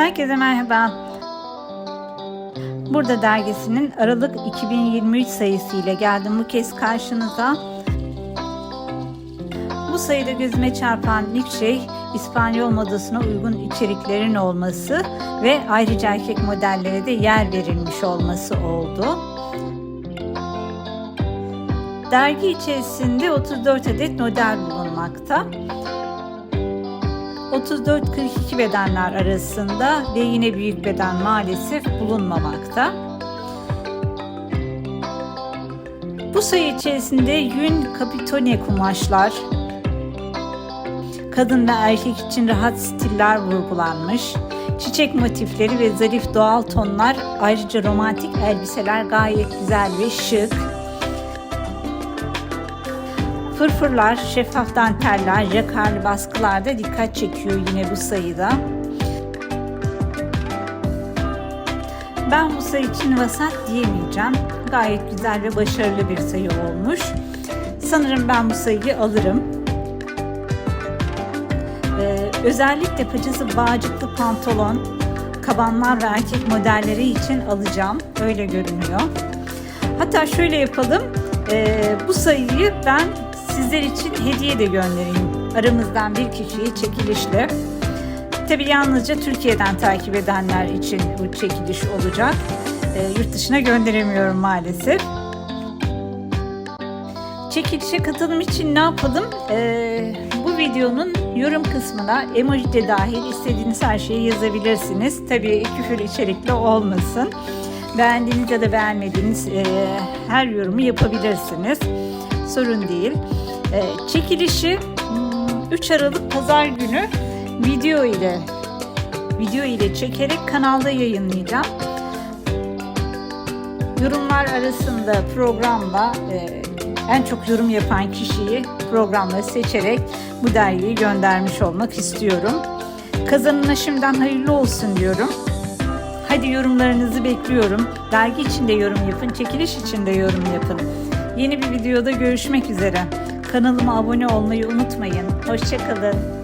Herkese merhaba. Burada dergisinin Aralık 2023 sayısı ile geldim bu kez karşınıza. Bu sayıda gözüme çarpan ilk şey İspanyol modasına uygun içeriklerin olması ve ayrıca erkek modellere de yer verilmiş olması oldu. Dergi içerisinde 34 adet model bulunmakta. 34-42 bedenler arasında ve yine büyük beden maalesef bulunmamakta. Bu sayı içerisinde yün kapitone kumaşlar, kadın ve erkek için rahat stiller vurgulanmış, çiçek motifleri ve zarif doğal tonlar, ayrıca romantik elbiseler gayet güzel ve şık. Fırfırlar, şeffaf danteller, jakarlı baskılar da dikkat çekiyor yine bu sayıda. Ben bu sayı için vasat diyemeyeceğim. Gayet güzel ve başarılı bir sayı olmuş. Sanırım ben bu sayıyı alırım. Ee, özellikle paçası bağcıklı pantolon, kabanlar ve erkek modelleri için alacağım. Öyle görünüyor. Hatta şöyle yapalım. Ee, bu sayıyı ben sizler için hediye de göndereyim. Aramızdan bir kişiyi çekilişle. Tabi yalnızca Türkiye'den takip edenler için bu çekiliş olacak. E, yurt dışına gönderemiyorum maalesef. Çekilişe katılım için ne yapalım? E, bu videonun yorum kısmına emoji de dahil istediğiniz her şeyi yazabilirsiniz. Tabii küfür içerikli olmasın. Beğendiğiniz ya da beğenmediğiniz e, her yorumu yapabilirsiniz. Sorun değil. E, çekilişi 3 Aralık Pazar günü video ile video ile çekerek kanalda yayınlayacağım. Yorumlar arasında programla e, en çok yorum yapan kişiyi programla seçerek bu dergiyi göndermiş olmak istiyorum. Kazanına şimdiden hayırlı olsun diyorum. Hadi yorumlarınızı bekliyorum. Dergi için de yorum yapın, çekiliş için de yorum yapın. Yeni bir videoda görüşmek üzere. Kanalıma abone olmayı unutmayın. Hoşçakalın.